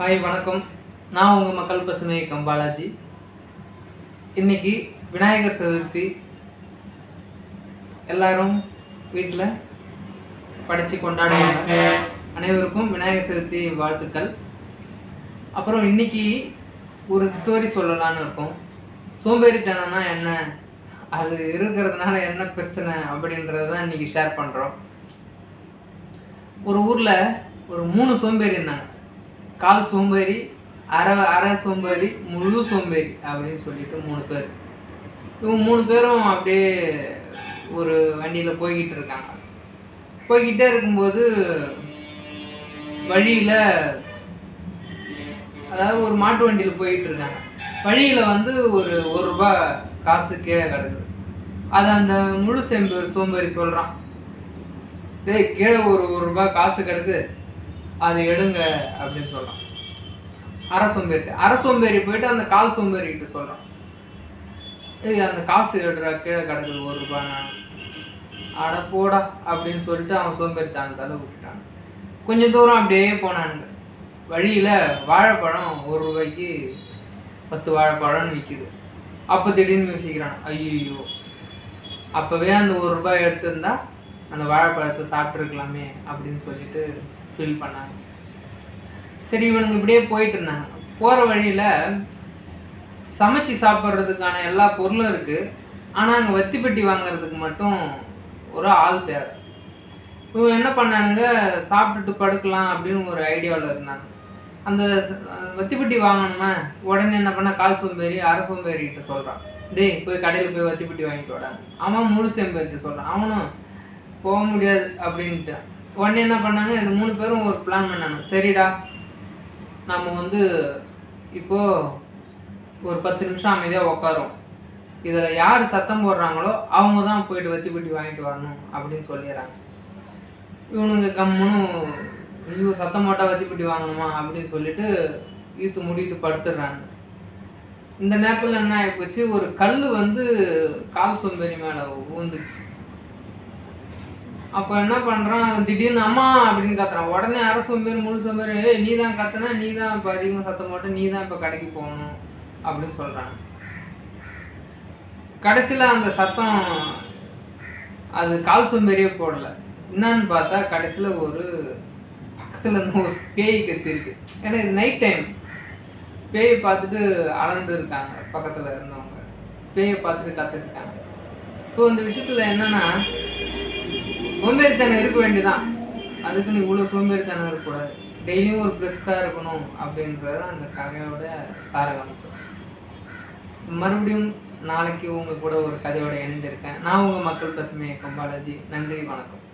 Hi வணக்கம். நான் உங்கள் மக்கள் பசுமை கம்பாலாஜி இன்னைக்கு விநாயகர் சதுர்த்தி. எல்லாரும் வீட்டில் படைச்சு கொண்டாடுவாங்க. அனைவருக்கும் விநாயகர் சதுர்த்தி வாழ்த்துக்கள். அப்புறம் இன்னைக்கு ஒரு ஸ்டோரி சொல்லலாம்னு இருக்கோம். சோம்பேறித்தனம்னா என்ன? அது இருக்கிறதுனால என்ன பிரச்சனை அப்படின்றத தான் இன்னைக்கு ஷேர் பண்ணுறோம் ஒரு ஊரில் ஒரு மூணு சோம்பேறி இருந்தாங்க. கால் சோம்பேறி அரை அரை சோம்பேறி முழு சோம்பேறி அப்படின்னு சொல்லிட்டு மூணு பேர். இவங்க மூணு பேரும் அப்படியே ஒரு வண்டியில் போய்கிட்டு இருக்காங்க. போய்கிட்டே இருக்கும்போது வழியில் அதாவது ஒரு மாட்டு வண்டியில் போயிட்டு இருக்காங்க. வழியில் வந்து ஒரு ஒரு ரூபா காசு கீழே கிடக்குது. அது அந்த முழு சேம்பு சோம்பேறி சொல்கிறான் ஏய் கீழே ஒரு ஒரு ரூபா காசு கிடக்கு. அது எடுங்க அப்படின்னு சொல்கிறான் அரை சோம்பேறி அரை சோம்பேறி போயிட்டு அந்த கால் சோம்பேறிக்கிட்ட சொல்கிறான் ஏய் அந்த காசு எடுறா கீழே கிடக்குது ஒரு ரூபாய் அட போடா அப்படின்னு சொல்லிட்டு அவன் சோம்பேறி தானதால விட்டுட்டான். கொஞ்சம் தூரம் அப்படியே போனானுங்க. வழியில் வாழைப்பழம் ஒரு ரூபாய்க்கு பத்து வாழைப்பழம்னு விற்கிது அப்போ திடீர்னு யோசிக்கிறான் ஐயோ அப்போவே அந்த ஒரு ரூபாய் எடுத்திருந்தா அந்த வாழைப்பழத்தை சாப்பிட்ருக்கலாமே அப்படின்னு சொல்லிட்டு ஃபீல் பண்ணாங்க. சரி இவனுங்க இப்படியே போயிட்டு இருந்தாங்க. போகிற வழியில் சமைச்சு சாப்பிட்றதுக்கான எல்லா பொருளும் இருக்குது ஆனால் அங்கே வத்தி பெட்டி வாங்குறதுக்கு மட்டும் ஒரு ஆள் தேவை. இவங்க என்ன பண்ணானுங்க? சாப்பிட்டுட்டு படுக்கலாம் அப்படின்னு ஒரு ஐடியாவில் இருந்தாங்க. அந்த அஹ், வத்திப்பெட்டி வாங்கணுமா உடனே என்ன பண்ண கால் சோம்பேறி அரை சோம்பேறி கிட்ட சொல்கிறான் டேய் போய் கடையில் போய் வத்திப்பெட்டி வாங்கிட்டு வரான் அவன் முழு சோம்பேறிட்ட சொல்கிறான் அவனும் போக முடியாது அப்படின்ட்டு உடனே என்ன பண்ணாங்க? இந்த மூணு பேரும் ஒரு பிளான் பண்ணாங்க. சரிடா நம்ம வந்து இப்போது ஒரு பத்து நிமிஷம் அமைதியாக உட்காரோம் இதில் யார் சத்தம் போடுறாங்களோ அவங்க தான் போயிட்டு வத்தி பெட்டி வாங்கிட்டு வரணும் அப்படின்னு சொல்லிடுறாங்க. இவனுங்க கம்முன்னு ஐயோ சத்தம் போட்டால் வத்தி பெட்டி வாங்கணுமா அப்படின்னு சொல்லிட்டு இழுத்து மூடிட்டு படுத்துடுறாங்க. இந்த நேரத்தில் என்ன ஆகிப்போச்சு ஒரு கல் வந்து கால் சொம்பேறி மேலே ஊந்துச்சு. அப்போ என்ன பண்ணுறான் திடீர்னு அம்மா அப்படின்னு கத்துறான். உடனே அரை சோம்பேறி முழு சோம்பேறி நீ தான் கத்துனா? நீ தான் இப்போ அதிகமாக சத்தம் போட்டு நீ தான் இப்போ கடைக்கு போகணும். அப்படின்னு சொல்கிறாங்க கடைசியில் அந்த சத்தம் அது கால் சோம்பேறியே போடல. என்னன்னு பார்த்தா கடைசியில் ஒரு பக்கத்தில் இருந்து ஒரு பேய் கத்திருக்கு. ஏன்னா இது நைட் டைம் பேயை பார்த்துட்டு அளந்து இருக்காங்க பக்கத்தில் இருந்தவங்க. பேயை பார்த்துட்டு கற்றுருக்காங்க ஸோ இந்த விஷயத்தில் என்னன்னா சோம்பேறித்தனம் இருக்க வேண்டியதான் அதுக்குன்னு இவ்வளோ சோம்பேறித்தனம் இருக்கக்கூடாது. டெய்லியும் ஒரு பிரிஸ்காக இருக்கணும் அப்படின்றது அந்த கதையோட சாரகாம்சம் மறுபடியும் நாளைக்கு உங்கள் கூட ஒரு கதையோட இணைந்திருக்கேன். நான் உங்கள் மக்கள் பசுமை கம்பாலாஜி நன்றி வணக்கம்.